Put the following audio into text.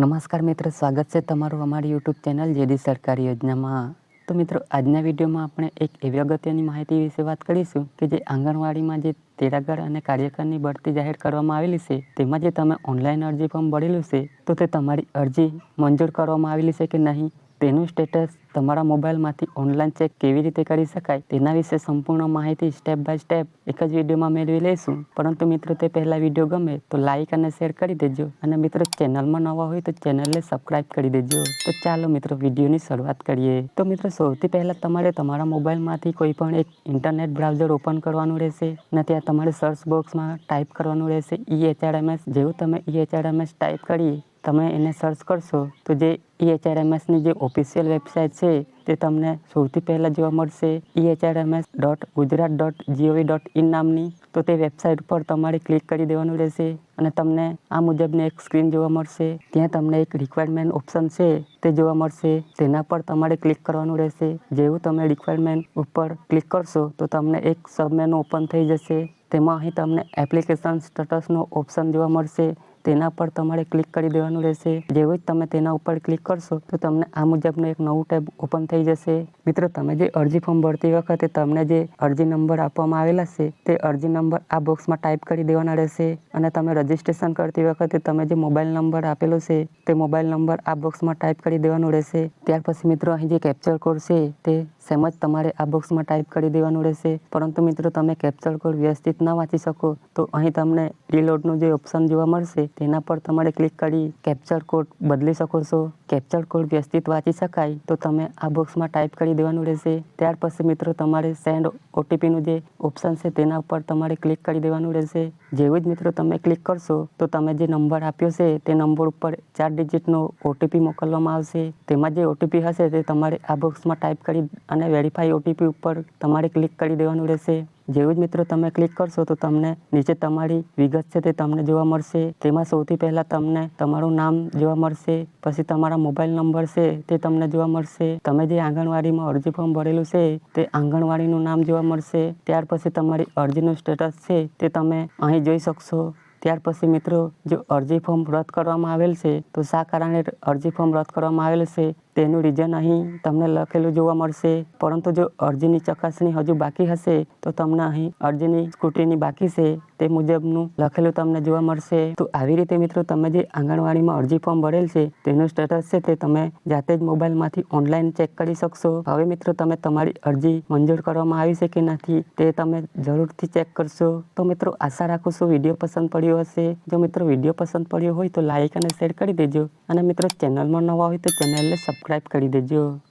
नमस्कार मित्र स्वागत છે તમારું અમારી YouTube ચેનલ જેડી સરકારી યોજનામાં તો મિત્રો આજના વિડિયોમાં આપણે એક અગત્યની માહિતી વિશે વાત કરીશું કે જે આંગણવાડીમાં જે ઠેરાગર અને કાર્યકરની ભરતી જાહેર કરવામાં આવેલી છે તેમાં જે તમે ઓનલાઈન અરજી ફોર્મ ભરીલ હશે તો તે તમારી અરજી મંજૂર કરવામાં આવેલી છે કે નહીં तुम स्टेटस तरा मोबाइल में ऑनलाइन चेक के कर सकते विषे संपूर्ण महिति स्टेप बाय स्टेप एक जीडियो में मेरी लैसु परंतु मित्रों ते पहला वीडियो गमे तो लाइक और शेर कर दजो और मित्रों चेनल में नवा हो तो चेनल ने सब्सक्राइब कर दजो तो चलो मित्रों विडियो शुरुआत करिए तो मित्रों सौ पहला मोबाइल में कोईपण एक इंटरनेट ब्राउजर ओपन करवा रहे त्या सर्च बॉक्स में टाइप करवा रहे E H R M S जो तुम E H R M S type करिए તમે એને સર્ચ કરશો તો જે EHRMS ની જે ઓફિશિયલ વેબસાઈટ છે તે તમને સૌથી પહેલા જોવા મળશે ehrms.gujarat.gov.in નામની તો તે વેબસાઈટ પર તમારે ક્લિક કરી દેવાનું રહેશે અને તમને આ મુજબને એક સ્ક્રીન જોવા મળશે ત્યાં તમને એક रिक्वायरमेंट ઓપ્શન છે તે જોવા મળશે તેના પર તમારે ક્લિક કરવાનું રહેશે જેવું તમે रिक्वायरमेंट ઉપર ક્લિક કરશો તો તમને એક સમેન ઓપન થઈ જશે તેમાં હી તમને એપ્લિકેશન સ્ટેટસ નો ઓપ્શન જોવા મળશે તેના પર તમારે ક્લિક કરી દેવાનું રહેશે દેજો તમે તેના ઉપર ક્લિક કરશો તો તમને આ મુજબ એક નવો ટેબ ઓપન થઈ જશે મિત્રો તમે જે અરજી ફોર્મ ભરતી વખતે તમને જે અરજી નંબર આપવામાં આવેલ છે તે અરજી નંબર આ બોક્સમાં ટાઈપ કરી દેવાનો રહેશે અને તમે રજીસ્ટ્રેશન કરતી વખતે તમે જે મોબાઈલ નંબર આપેલા છે તે મોબાઈલ નંબર આ બોક્સમાં ટાઈપ કરી દેવાનો રહેશે ત્યાર પછી મિત્રો અહીં જે કેપ્ચર કોડ છે તે જેમ જ તમારે આ બોક્સમાં ટાઈપ કરી દેવાનો રહેશે પરંતુ મિત્રો તમને કેપ્ચર કોડ વ્યસ્તિત ન આવતી શકો તો અહીં તમને રીલોડનો જે ઓપ્શન જોવા મળશે તેના પર તમારે ક્લિક કરી કેપ્ચર કોડ બદલી શકો છો કેપ્ચર કોડ્ય અસ્તિત્વ નથી સકાય તો તમે આ બોક્સમાં ટાઇપ કરી દેવાનું રહેશે ત્યાર પછી મિત્રો તમારે સેન્ડ ઓટીપી નું જે ઓપ્શન છે તેના પર તમારે ક્લિક કરી દેવાનું રહેશે જેવું જ મિત્રો તમે ક્લિક કરશો તો તમે જે નંબર આપ્યો છે તે નંબર ઉપર ચાર ડિજિટનો ઓટીપી મોકલવામાં આવશે તેમાં જે ઓટીપી હશે તે તમારે આ બોક્સમાં ટાઇપ કરી અને વેરીફાય ઓટીપી ઉપર તમારે ક્લિક કરી દેવાનું રહેશે જેવું જ મિત્રો તમે ક્લિક કરશો તો તમને નીચે તમારી વિગત છે તે તમને જોવા મળશે તેમાં સૌથી પહેલા તમને તમારું નામ જોવા મળશે પછી તમારા મોબાઈલ નંબર છે તે તમને જોવા મળશે તમે જે આંગણવાડીમાં અરજી ફોર્મ ભરેલું છે તે આંગણવાડીનું નામ જોવા મળશે ત્યાર પછી તમારી અરજીનું સ્ટેટસ છે તે તમે અહીં જોઈ શકશો ત્યાર પછી મિત્રો જો અરજી ફોર્મ રદ કરવામાં આવેલ છે તો શા કારણે અરજી ફોર્મ રદ કરવામાં આવેલ છે તેનો રિજે નહી તમને લખેલું જોવા મળશે પરંતુ જો અરજીની ચકાસણી હજુ બાકી હશે તો તમને અરજીની સ્ક્રિની બાકી છે તે મુજબનું લખેલું તમને જોવા મળશે તો આવી રીતે મિત્રો તમે જે આંગણવાડીમાં અરજી ફોર્મ ભરેલ છે તેનો સ્ટેટસ છે તે તમે જાતે જ મોબાઈલમાંથી ઓનલાઈન ચેક કરી શકશો ભલે મિત્રો તમે તમારી અરજી મંજૂર કરવામાં આવી છે કે નથી તે તમે જરૂરથી ચેક કરશો તો મિત્રો આશા રાખું છું વિડિયો પસંદ પડ્યો હશે જો મિત્રો વિડિયો પસંદ પડ્યો હોય તો લાઈક અને શેર કરી દેજો અને મિત્રો ચેનલ માં નવા હોય તો ચેનલને સબસ્ક્રાઇબ सब्सक्राइब कर दीजिए